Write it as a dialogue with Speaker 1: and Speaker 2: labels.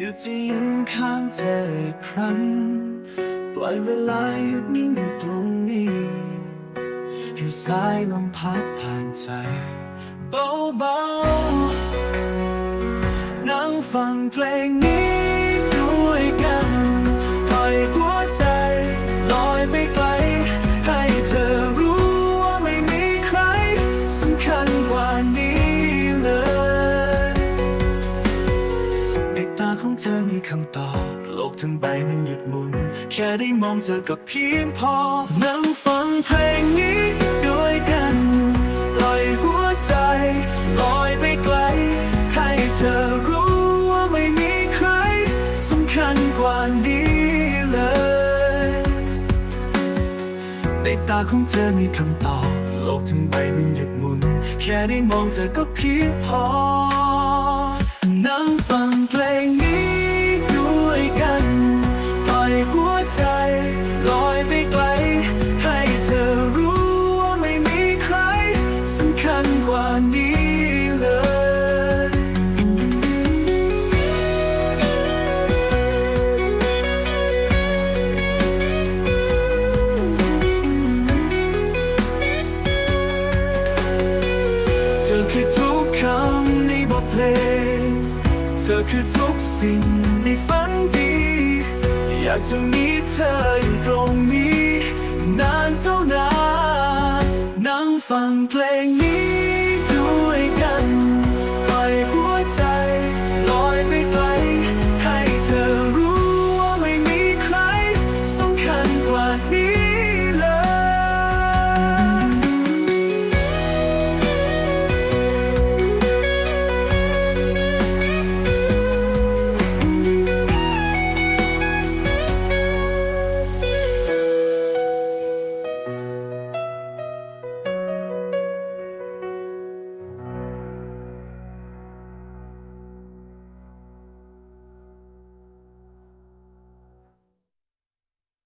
Speaker 1: อยากจะยืนข้างเธออีกครั้ง ปล่อยเวลาหยุดนิ่งอยู่ตรงนี้ให้สายลมพัดผ่านใจ เบาๆนั่งฟังเพลงนี้ ของเธอมีคำตอบ โลกทั้งใบมันหยุดหมุน แค่ได้มองเธอก็เพียงพอ นั่งฟังเพลงนี้ด้วยกันปล่อยหัวใจลอยไปไกล ให้เธอรู้ว่าไม่มีใครสำคัญกว่านี้เลย ในตาของเธอมีคำตอบ โลกทั้งใบมันหยุดหมุน แค่ได้มองเธอก็เพียงพอ คือทุกคำในบทเพลง เธอคือทุกสิ่งในฝันดี อยากจะมีเธออยู่ตรงนี้ นานเท่านานนั่งฟังเพลงนี้